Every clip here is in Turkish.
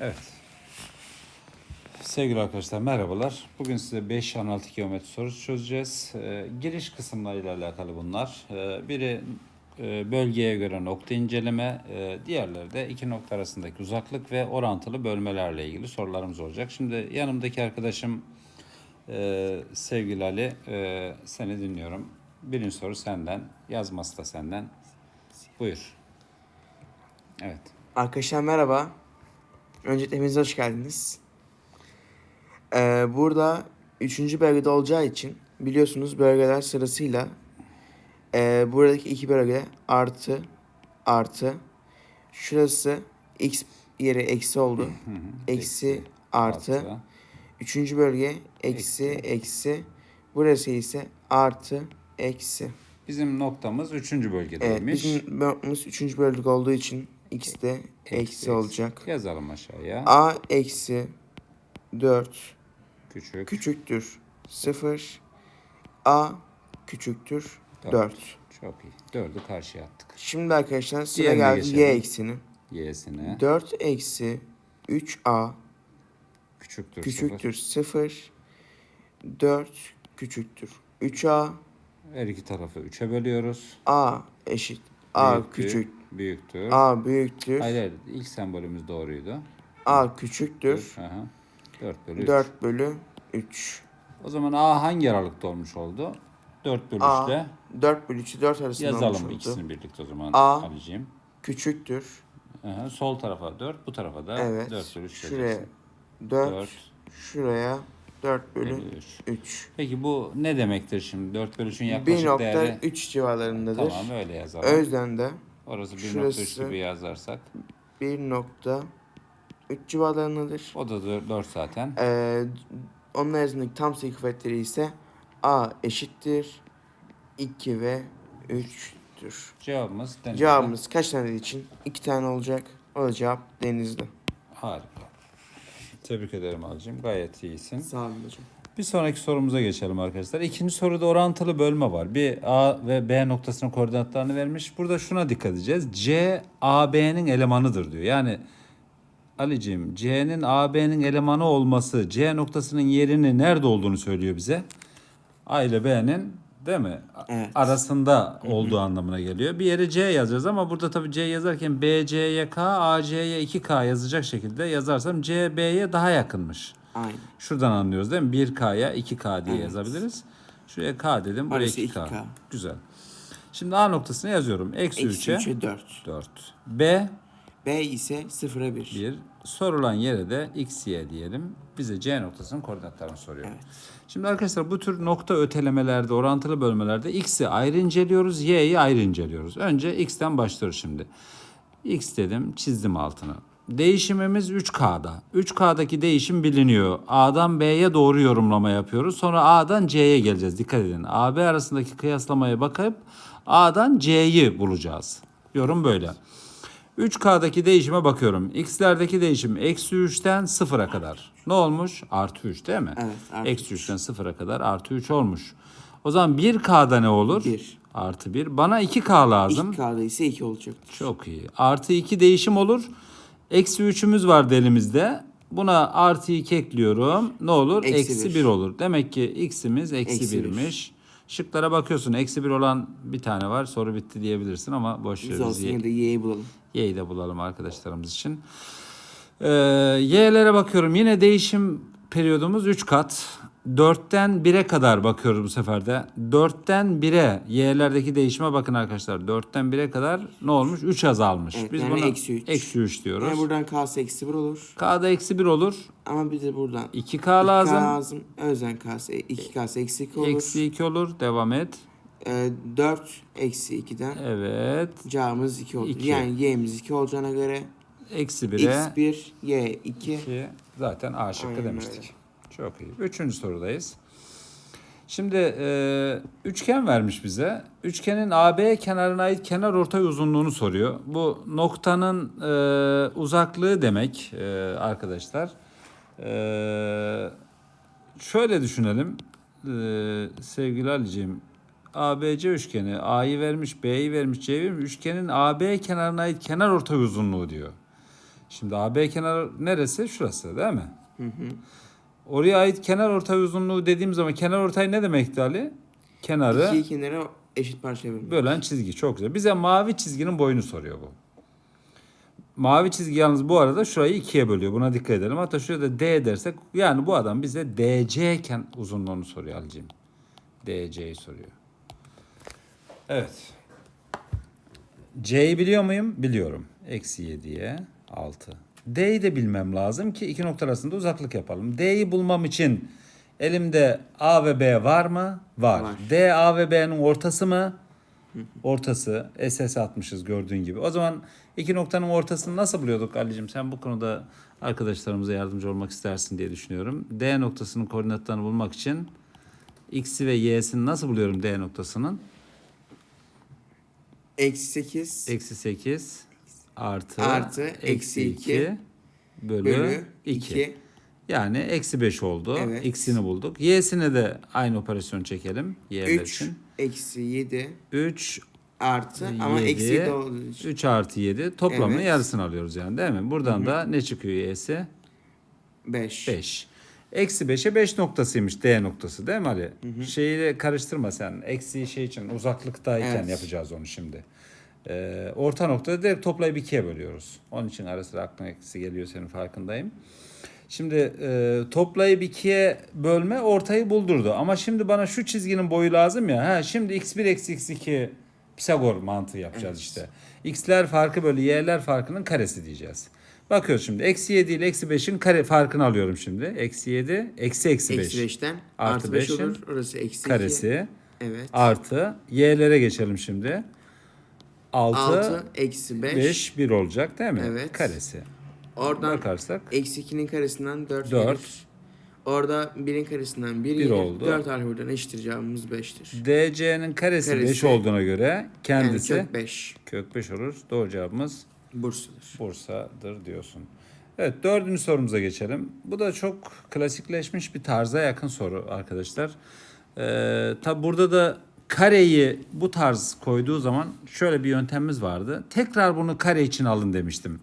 Evet. Sevgili arkadaşlar merhabalar. Bugün size 5 16 kilometre sorusu çözeceğiz. Ee, giriş kısımlarıyla alakalı bunlar. Ee, biri e, bölgeye göre nokta inceleme, e, diğerleri de iki nokta arasındaki uzaklık ve orantılı bölmelerle ilgili sorularımız olacak. Şimdi yanımdaki arkadaşım e, sevgili Ali e, seni dinliyorum. Birinci soru senden, yazması da senden. Buyur. Evet. Arkadaşlar merhaba. Öncelikle hepinize hoş geldiniz. Ee, burada üçüncü bölgede olacağı için biliyorsunuz bölgeler sırasıyla e, buradaki iki bölge artı artı şurası x yeri eksi oldu. eksi artı. Üçüncü bölge eksi eksi. Burası ise artı eksi. Bizim noktamız üçüncü Evet, bölgedeymiş. bizim bölümümüz üçüncü bölge olduğu için x de eksi, olacak. Yazalım aşağıya. A eksi 4 Küçük. küçüktür 0. A küçüktür Dört. 4. Çok iyi. Dördü karşıya attık. Şimdi arkadaşlar sıra Diğerine geldi geçelim. y eksinin. Y'sine 4 eksi 3a küçüktür. küçüktür 0. 4 küçüktür 3a. sıfır. Her iki tarafı üçe bölüyoruz. A eşit. A Büyüktür, küçük. Büyüktür. A büyüktür. Hayır hayır. İlk sembolümüz doğruydu. A küçüktür. Aha. 4 bölü 3. 4 bölü 3. O zaman A hangi aralıkta olmuş oldu? 4 bölü A 3'te. 4 bölü 3'ü 4 arasında olmuş Yazalım oldu. ikisini birlikte o zaman A. Ali'ciğim. Küçüktür. Aha, sol tarafa 4, bu tarafa da Evet. 4 bölü 3 Şuraya 4, 4 şuraya 4 bölü bölü 3. 3. Peki bu ne demektir şimdi? 4 bölü 3'ün yaklaşık değeri. 1.3 civarlarındadır. Tamam öyle yazalım. O yüzden de Orası 1.3 şurası- gibi yazarsak. 1.3 civarlarındadır. O da 4 zaten. Ee, onun arasındaki tam sayı kuvvetleri ise A eşittir 2 ve 3'tür. Cevabımız denizli. Cevabımız kaç tane için 2 tane olacak. O da cevap denizli. Harika. Tebrik ederim Ali'cim. Gayet iyisin. Sağ olun hocam. Bir sonraki sorumuza geçelim arkadaşlar. İkinci soruda orantılı bölme var. Bir A ve B noktasının koordinatlarını vermiş. Burada şuna dikkat edeceğiz. C AB'nin elemanıdır diyor. Yani Ali'ciğim C'nin AB'nin elemanı olması C noktasının yerini nerede olduğunu söylüyor bize. A ile B'nin değil mi? Evet. Arasında olduğu anlamına geliyor. Bir yere C yazacağız ama burada tabii C yazarken B, C'ye K, A, C'ye 2K yazacak şekilde yazarsam C, B'ye daha yakınmış. Aynen. Şuradan anlıyoruz değil mi? 1K'ya 2K diye yazabiliriz. Şuraya K dedim. Buraya Orası 2K. 2K. Güzel. Şimdi A noktasına yazıyorum. Eksi Eksi 3'e 3'e 4. 4. B B ise 0'a 1. 1. Sorulan yere de x, y diyelim. Bize C noktasının koordinatlarını soruyor. Evet. Şimdi arkadaşlar bu tür nokta ötelemelerde, orantılı bölmelerde x'i ayrı inceliyoruz, y'yi ayrı inceliyoruz. Önce x'ten başlıyoruz şimdi. x dedim, çizdim altını. Değişimimiz 3K'da. 3K'daki değişim biliniyor. A'dan B'ye doğru yorumlama yapıyoruz. Sonra A'dan C'ye geleceğiz. Dikkat edin. AB arasındaki kıyaslamaya bakıp A'dan C'yi bulacağız. Yorum böyle. 3K'daki değişime bakıyorum. X'lerdeki değişim eksi 3'ten 0'a kadar. Ne olmuş? Artı 3 değil mi? Evet, artı Eksi 3'ten 0'a kadar artı 3 olmuş. O zaman 1K'da ne olur? Bir. Artı 1. Bana 2K lazım. 2K'da ise 2 olacaktır. Çok iyi. Artı 2 değişim olur. Eksi 3'ümüz var elimizde. Buna artı 2 ekliyorum. Ne olur? Eksi Eksi bir. 1 olur. Demek ki x'imiz eksi Eksi bir. 1'miş. Şıklara bakıyorsun. Eksi 1 olan bir tane var. Soru bitti diyebilirsin ama boş Biz ver. Biz olsun ya da Y'yi bulalım. Y'yi de bulalım arkadaşlarımız için. Ee, Y'lere bakıyorum. Yine değişim periyodumuz 3 kat. 4'ten 1'e kadar bakıyoruz bu sefer de. 4'ten 1'e Y'lerdeki değişime bakın arkadaşlar. 4'ten 1'e kadar ne olmuş? 3 azalmış. Evet, Biz yani buna eksi üç. eksi 3 diyoruz. Yani buradan K'sı eksi 1 olur. K'da eksi 1 olur. Ama bize buradan 2K lazım. K lazım. O yüzden K'sı 2K'sı eksi 2 olur. Eksi 2 olur. Devam et. Ee, 4 eksi 2'den Evet. cevabımız 2 olur. İki. Yani Y'miz 2 olacağına göre Eksi 1'e X1, Y 2. 2 zaten A şıkkı Aynen demiştik. öyle. Çok iyi. Üçüncü sorudayız. Şimdi e, üçgen vermiş bize. Üçgenin AB kenarına ait kenar ortay uzunluğunu soruyor. Bu noktanın e, uzaklığı demek e, arkadaşlar. E, şöyle düşünelim e, sevgili Ali'ciğim. ABC üçgeni A'yı vermiş, B'yi vermiş, C'yi vermiş. Üçgenin AB kenarına ait kenar ortay uzunluğu diyor. Şimdi AB kenarı neresi? Şurası değil mi? Oraya ait kenar ortay uzunluğu dediğim zaman kenar ortay ne demekti Ali? Kenarı İki kenara eşit parçaya bölmek. bölen çizgi çok güzel. Bize mavi çizginin boyunu soruyor bu. Mavi çizgi yalnız bu arada şurayı ikiye bölüyor. Buna dikkat edelim. Hatta şuraya da D dersek yani bu adam bize DC ken uzunluğunu soruyor Ali'ciğim. DC'yi soruyor. Evet. C'yi biliyor muyum? Biliyorum. Eksi 7'ye 6. D'yi de bilmem lazım ki iki nokta arasında uzaklık yapalım. D'yi bulmam için elimde A ve B var mı? Var. Var. D A ve B'nin ortası mı? Ortası. SS atmışız gördüğün gibi. O zaman iki noktanın ortasını nasıl buluyorduk Ali'cim? Sen bu konuda arkadaşlarımıza yardımcı olmak istersin diye düşünüyorum. D noktasının koordinatlarını bulmak için X'i ve Y'sini nasıl buluyorum D noktasının? Eksi 8 Eksi 8 artı, Artı, eksi iki bölü, bölü 2. 2. Yani eksi 5 oldu. Evet. X'ini bulduk. Y'sine de aynı operasyon çekelim. Y'ler 3 için. eksi 7 3 artı ama Yedi. eksi 7 olduğu için. 3 artı 7 toplamının Evet. yarısını alıyoruz yani değil mi? Buradan da ne çıkıyor Y'si? 5. 5. Eksi 5'e 5 noktasıymış D noktası değil mi Ali? Şeyi karıştırma sen. Eksi şey için uzaklıktayken Evet. yapacağız onu şimdi. Ee, orta noktada direkt toplayıp ikiye bölüyoruz. Onun için ara sıra aklına eksi geliyor senin farkındayım. Şimdi e, toplayıp ikiye bölme ortayı buldurdu. Ama şimdi bana şu çizginin boyu lazım ya. Ha, şimdi x1 eksi x2 Pisagor mantığı yapacağız işte. X'ler farkı bölü y'ler farkının karesi diyeceğiz. Bakıyoruz şimdi. Eksi 7 ile eksi 5'in kare farkını alıyorum şimdi. Eksi 7 eksi eksi 5 Eksi 5'ten Artı artı 5 beşin olur. Orası eksi 2. karesi Evet. artı y'lere geçelim şimdi. 6, 6 eksi 5. 5 1 olacak değil mi? Evet. Karesi. Oradan Bakarsak eksi 2'nin karesinden 4 4. gelir. Orada 1'in karesinden 1 Bir gelir. oldu. 4 harfi buradan eşittir cevabımız 5'tir. DC'nin karesi, Karesi. 5 olduğuna göre kendisi Yani kök 5 kök 5 olur. Doğru cevabımız Bursa'dır. Bursa'dır diyorsun. Evet dördüncü sorumuza geçelim. Bu da çok klasikleşmiş bir tarza yakın soru arkadaşlar. Ee, tabi burada da kareyi bu tarz koyduğu zaman şöyle bir yöntemimiz vardı. Tekrar bunu kare için alın demiştim.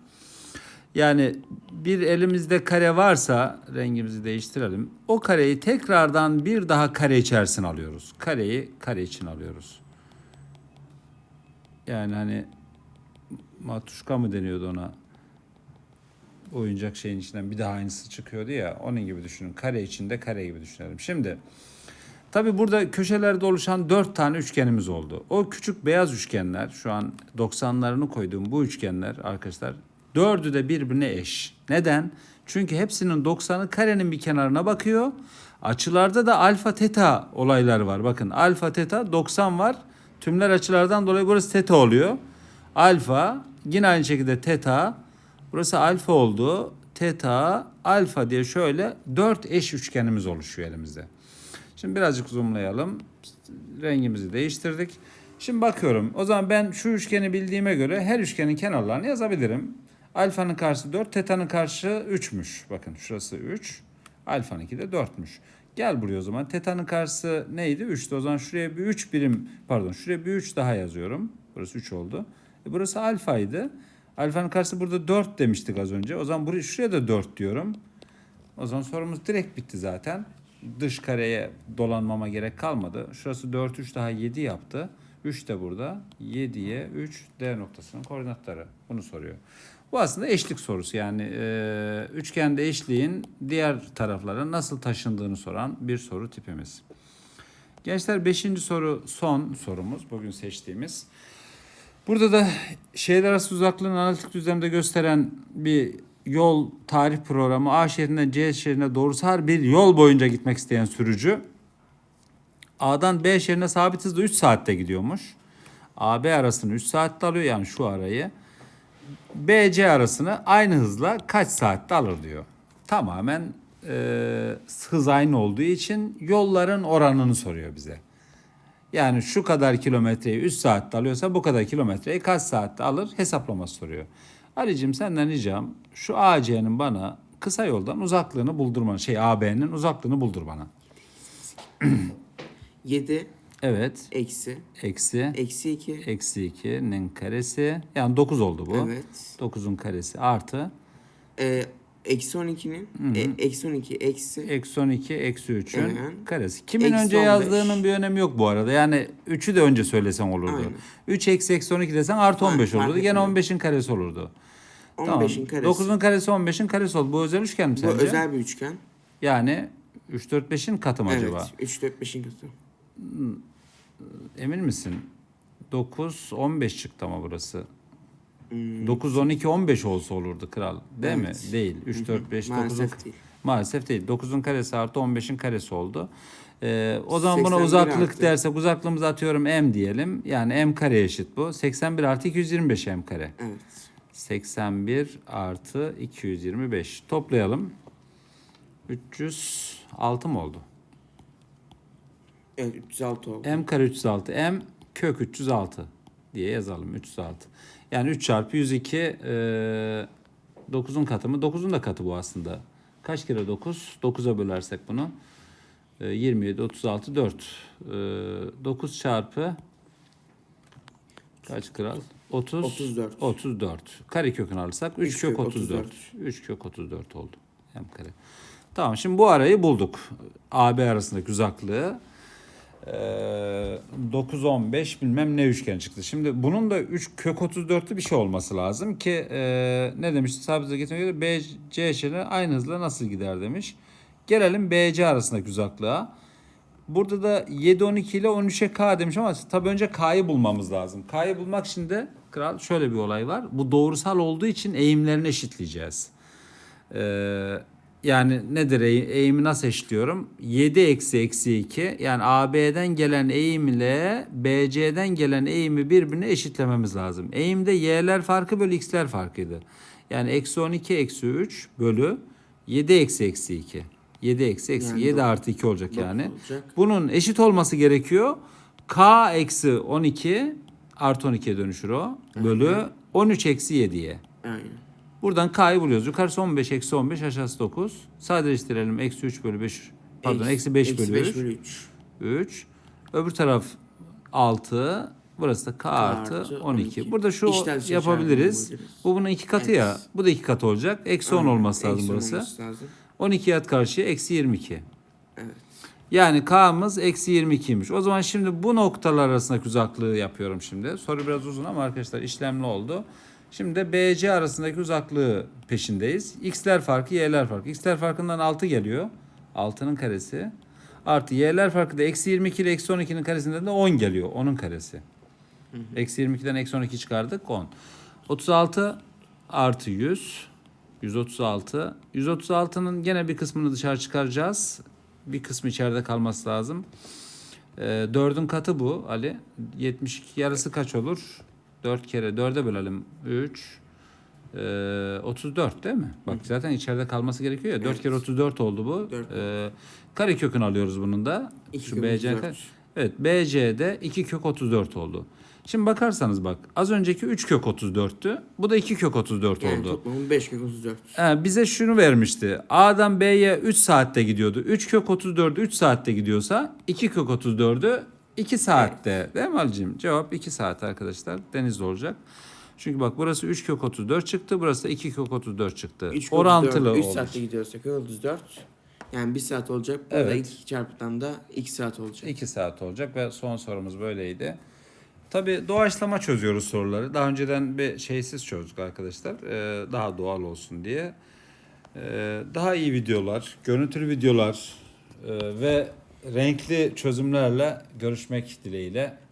Yani bir elimizde kare varsa rengimizi değiştirelim. O kareyi tekrardan bir daha kare içerisine alıyoruz. Kareyi kare için alıyoruz. Yani hani matuşka mı deniyordu ona? Oyuncak şeyin içinden bir daha aynısı çıkıyordu ya. Onun gibi düşünün. Kare içinde kare gibi düşünelim. Şimdi tabi burada köşelerde oluşan dört tane üçgenimiz oldu. O küçük beyaz üçgenler şu an 90'larını koyduğum bu üçgenler arkadaşlar dördü de birbirine eş. Neden? Çünkü hepsinin 90'ı karenin bir kenarına bakıyor. Açılarda da alfa teta olayları var. Bakın alfa teta 90 var. Tümler açılardan dolayı burası teta oluyor. Alfa yine aynı şekilde teta. Burası alfa oldu. Teta, alfa diye şöyle dört eş üçgenimiz oluşuyor elimizde. Şimdi birazcık zoomlayalım. Rengimizi değiştirdik. Şimdi bakıyorum. O zaman ben şu üçgeni bildiğime göre her üçgenin kenarlarını yazabilirim. Alfanın karşısı 4, teta'nın karşı 3'müş. Bakın şurası 3. Alfanınki de 4'müş. Gel buraya o zaman. Teta'nın karşısı neydi? 3'tü. O zaman şuraya bir 3 birim pardon şuraya bir 3 daha yazıyorum. Burası 3 oldu. E burası alfaydı. Alfanın karşısı burada 4 demiştik az önce. O zaman buraya şuraya da 4 diyorum. O zaman sorumuz direkt bitti zaten. Dış kareye dolanmama gerek kalmadı. Şurası 4 3 daha 7 yaptı. 3 de burada. 7'ye 3 D noktasının koordinatları. Bunu soruyor. Bu aslında eşlik sorusu. Yani e, üçgende eşliğin diğer taraflara nasıl taşındığını soran bir soru tipimiz. Gençler 5. soru son sorumuz. Bugün seçtiğimiz. Burada da şehirler arası uzaklığını analitik düzlemde gösteren bir yol tarih programı A şehrinden C şehrine doğrusal bir yol boyunca gitmek isteyen sürücü A'dan B şehrine sabit hızla 3 saatte gidiyormuş. AB arasını 3 saatte alıyor yani şu arayı. BC arasını aynı hızla kaç saatte alır diyor. Tamamen e, hız aynı olduğu için yolların oranını soruyor bize. Yani şu kadar kilometreyi 3 saatte alıyorsa bu kadar kilometreyi kaç saatte alır hesaplaması soruyor. Ali'cim senden ricam şu AC'nin bana kısa yoldan uzaklığını buldurmanı şey AB'nin uzaklığını buldur bana. 7 Evet. eksi Eksi. eksi 2 Eksi 2'nin karesi. Yani 9 oldu bu. Evet. 9'un karesi artı e, eksi 12'nin e, eksi 12 eksi Eksi 12 eksi 3'ün Evet. karesi. Kimin Eksi önce 15. yazdığının bir önemi yok bu arada. Yani 3'ü de önce söylesen olurdu. Aynen. 3 eksi eksi 12 desen artı Aynen, 15 fark olurdu. Gene etmiyor. 15'in karesi olurdu. 15'in karesi. 9'un karesi 15'in karesi oldu. Bu özel üçgen mi Bu sence? özel bir üçgen. Yani 3 4 5'in katı mı evet. acaba? 3 4 5'in katı. Emin misin? 9 15 çıktı ama burası. Hmm, 9 12 15 olsa olurdu kral. Değil Evet. mi? Değil. 3 4 5 9'un Maalesef değil. Maalesef değil. 9'un karesi artı 15'in karesi oldu. Ee, o zaman buna 81 uzaklık artı. dersek uzaklığımızı atıyorum m diyelim. Yani m kare eşit bu. 81 artı 225 m kare. Evet. 81 artı 225. Toplayalım. 306 mı oldu? Evet 306 oldu. m kare 306. m kök 306 diye yazalım. 306. Yani 3 çarpı 102 e, 9'un katı mı? 9'un da katı bu aslında. Kaç kere 9? 9'a bölersek bunu. E, 27, 36, 4. E, 9 çarpı kaç kral? 30, 34. 34. Kare kökünü alırsak 3 Üç kök kök 34. 3 kök 34 oldu. M kare. Tamam şimdi bu arayı bulduk. AB arasındaki uzaklığı. Ee, 9 15 bilmem ne üçgen çıktı. Şimdi bunun da 3 kök 34'lü bir şey olması lazım ki e, ne demiş sabit getirmeye göre BC eşini aynı hızla nasıl gider demiş. Gelelim BC arasındaki uzaklığa. Burada da 7 12 ile 13'e K demiş ama tabii önce K'yı bulmamız lazım. K'yı bulmak için de kral şöyle bir olay var. Bu doğrusal olduğu için eğimlerini eşitleyeceğiz. Ee, yani nedir eğ- eğimi nasıl eşitliyorum? 7 eksi eksi 2 yani AB'den gelen eğim ile BC'den gelen eğimi birbirine eşitlememiz lazım. Eğimde y'ler farkı bölü x'ler farkıydı. Yani eksi 12 eksi 3 bölü 7 eksi eksi 2. 7 eksi eksi Yani 7 dokuz- artı 2 olacak yani. olacak. Bunun eşit olması gerekiyor. K eksi 12 artı 12'ye dönüşür o. Bölü 13 eksi 7'ye. Aynen. Buradan K'yı buluyoruz. Yukarısı 15 eksi 15 aşağısı 9. Sadeleştirelim. Eksi 3 bölü 5 pardon eksi 5 eksi bölü 5 3. bölü 3. 3. Öbür taraf 6. Burası da K, artı artı 12. 12. Burada şu dışarı yapabiliriz. Bu bunun iki katı ya. Evet. Bu da iki katı olacak. Eksi 10 Aynen, olması lazım eksi burası. lazım. 12 at karşıya eksi 22. Evet. Yani K'mız eksi 22'ymiş. O zaman şimdi bu noktalar arasındaki uzaklığı yapıyorum şimdi. Soru biraz uzun ama arkadaşlar işlemli oldu. Şimdi de BC arasındaki uzaklığı peşindeyiz. X'ler farkı, Y'ler farkı. X'ler farkından 6 geliyor. 6'nın karesi. Artı Y'ler farkı da eksi 22 ile eksi 12'nin karesinden de 10 geliyor. 10'un karesi. Eksi 22'den eksi 12 çıkardık 10. 36 artı 100. 136. 136'nın gene bir kısmını dışarı çıkaracağız. Bir kısmı içeride kalması lazım. Ee, 4'ün katı bu Ali. 72 yarısı kaç olur? 4 kere 4'e bölelim. 3. Ee, 34 değil mi? Bak zaten içeride kalması gerekiyor ya. 4 Evet. kere 34 oldu bu. Dört. Ee, kare kökünü alıyoruz bunun da. İki Şu BC 34. kare- Evet BC'de 2 kök 34 oldu. Şimdi bakarsanız bak az önceki 3 kök 34'tü. Bu da 2 kök 34 Yani oldu. toplamı 5 kök 34. Ee, bize şunu vermişti. A'dan B'ye 3 saatte gidiyordu. 3 kök 34'ü 3 saatte gidiyorsa 2 kök 34'ü 2 saatte. Değil mi Ali'cim? Cevap 2 saat arkadaşlar. Denizli olacak. Çünkü bak burası 3 kök 34 çıktı. Burası da 2 kök 34 çıktı. 3 Orantılı 3 oldu. saatte gidiyorsa kök 34. Yani 1 saat olacak. Burada Evet. 2 çarpıdan da 2 saat olacak. 2 saat olacak ve son sorumuz böyleydi. Tabii doğaçlama çözüyoruz soruları. Daha önceden bir şeysiz çözdük arkadaşlar. Ee, daha doğal olsun diye. Ee, daha iyi videolar, görüntülü videolar e, ve renkli çözümlerle görüşmek dileğiyle.